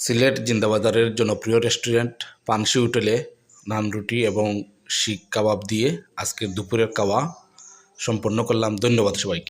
সিলেট জিন্দাবাজারের জনপ্রিয় রেস্টুরেন্ট, পানসি হোটেলে নান রুটি এবং শিক কাবাব দিয়ে আজকের দুপুরের খাওয়া সম্পন্ন করলাম। ধন্যবাদ সবাইকে।